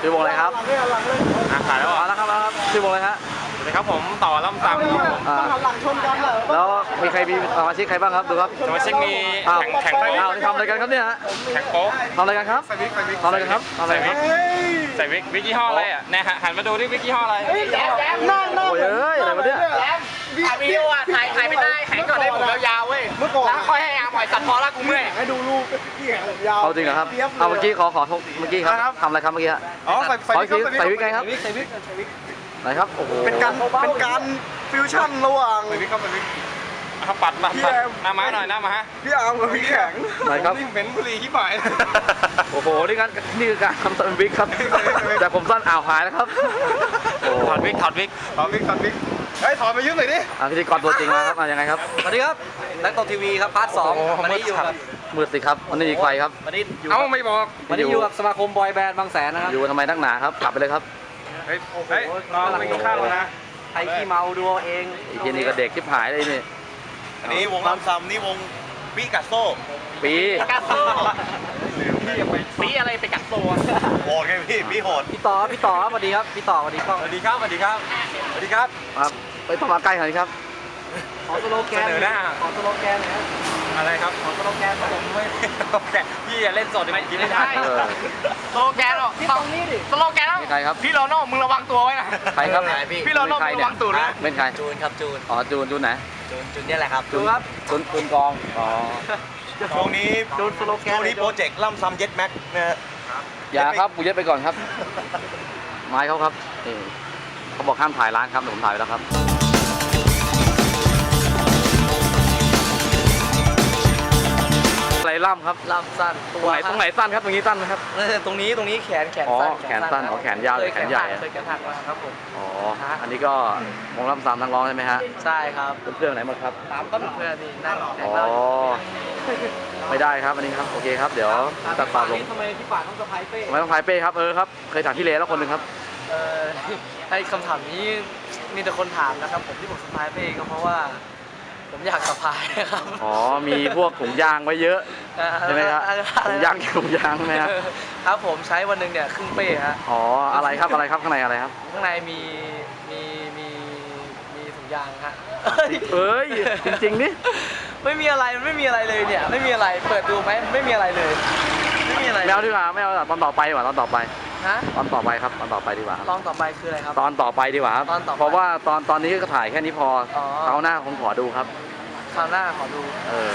ชื่อวงอะไรครับอ่ขายแล้วเหรอาละครับครับชื่อวงอะไรฮะสวัสดีครับผมต่อล่ำตำครับผมหลังชนกันเหรอแล้วมีใครมีสมาชิกใครบ้างครับดูครับสมาชิกมีแข่งแข่งโป๊อ้าวทำอะไรกันครับเนี่ยฮะแข่งโป๊ะทำอะไรกันครับทำอะไรกันครับทำอะไรครับใส่วิกวิกยี่ห้ออะไรอะแน่หัหันมาดูดิวิกยี่ห้ออะไรโอ้ยเอ้อะไรมาเนี่ย ถ่ายวิดีโออะถ่ายถ่ายไม่ได้แข็งก่อนได้ผมยาวๆเว้ยเมื่อก่อน แล้วค่อยให้อาปล่อยสัตว์พอละกูเมื่อย ให้ดูรูปที่แขนผมยาวเอาจริงเหรอครับเอาเมื่อกี้ขอขอโทษเมื่อกี้ครับ ทำอะไรครับเมื่อกี้ฮะ อ๋อใส่ขออีกทีใส่วิกไงครับไหนครับ โอ้โหเป็นการเป็นการฟิวชั่นระหว่าง ใส่วิกครับใส่วิกเอาปัดปัดปัดหน้าม้าหน่อยหน้าม้าพี่อาร์มกับพี่แข็งไหนครับ นี่เป็นบุหรี่ที่บ่าย โอ้โห นี่กันนี่คือการทำสวิกครับ แต่ผมสั้นอ่าวหายแล้วครับโอ้ถอดวิกถอดวิกถอดวิกถอดวิก เฮ้ยถอดมายืมหน่อยดิ อะพิธีกรตัวจริงมาครับอะยังไงครับสวัสดีครับนักตกทีวีครับพาร์ทสองวันนี้อยู่กับมืดสิครับวันนี้อีกใครครับ วันนี้อยู่เอ้าไม่บอกวันนี้อยู่กับสมาคมบอยแบนด์บางแสนนะครับอยู่ทำไมนักหนาครับกลับไปเลยครับเฮ้ยเฮ้ยน้องไปกินข้าวแล้วนะไทยขี้เมาดูเอาเองอีกทีนี้ก็เด็กชิบหายเลยนี่อันนี้วงลำซัมนี่วงปิกัสโซปีกัดโซ่ปีอะไรไปกัดโซ่โหดไงพี่พี่โหดพี่ต่อพี่ต่อสวัสดีครับพี่ต่อสวัสดีกล้องสวัสดีครับสวัสสดีครับสวัสดีครับ ครับ ไปต้องมาใกล้หน่อยครับ ขอสโลแกนเสนอหน้า ขอสโลแกนหน่อยครับอะไรครับขอสโลแกนหน่อยผมไม่แกพี่อย่าเล่นสดดิผมกินไม่ได้เออ สโลแกนหรอที่ตรงนี้ดิสโลแกนนี่ใครครับ พี่โรโน่มึงระวังตัวไว้นะ ใครครับพี่โรโน่เป็นใครมึงระวังตูดนะ เป็นใคร จูนครับจูน อ๋อจูนจูนไหนจูนจูนเนี่ยแหละครับ จูนครับจูนจูนกอง อ๋อ ช่วงนี้จูนสโลแกนช่วงนี้โปรเจกต์ล่ำซัมเย็ดแม็กนะฮะ อย่าครับกูยึดไปก่อนครับ ไม้เขาครับนี่เขาบอกห้ามถ่ายร้านครับเดี๋ยวผมถ่ายไปแล้วครับ ล่ำครับลำสั้นตรงไหนตรงไหนสั้นครับตรงนี้สั้นไหมครับเออตรงนี้ตรงนี้แขนแขนอ๋อสั้นแขนสั้นอ๋อแขนยาวหรือแขนใหญ่อะเคยแขนหักมาครับผมอ๋ออันนี้ก็วงล่ำสามนักร้องใช่ไหมฮะใช่ครับเพื่อนๆไหนหมดครับตามต้นเพื่อนนี่นั่งแขนอ๋อเราไม่ได้ครับอันนี้ครับโอเคครับเดี๋ยวตัดปากลงทำไมพี่ป่านต้องสะพายเป้ไม่ต้องพายเป้ครับเออครับเคยถามพี่เลแล้วคนหนึ่งครับเออไอคำถามนี้มีแต่คนถามนะครับผมที่ผมสะพายเป้ก็เพราะว่า ผมอยากสะพายครับอ๋อมีพวกถุงยางไว้เยอะใช่ไหมครับอะถุงยางถุงยางไหมฮะครับผมใช้วันหนึ่งเนี่ยครึ่งเป้ฮะอ๋ออะไรครับอะไรครับข้างในอะไรครับข้างในมีมีมีมีถุงยางฮะเอ้ยจริงๆนี่ไม่มีอะไรมันไม่มีอะไรเลยเนี่ย ไม่มีอะไรเปิดดูไหมไม่มีอะไรเลย ไม่มีอะไรไม่เอาดีกว่าไม่เอาตอนต่อไปดีกว่าตอนต่อไป ฮะตอนต่อไปครับตอนต่อไปดีกว่าครับตอนต่อไปคืออะไรครับ ตอนต่อไปดีกว่าครับตอนต่อไปเพราะว่าตอนตอนนี้ก็ถ่ายแค่นี้พออ๋อเขาวหน้าคงขอดูครับ คราวหน้าขอดู เออ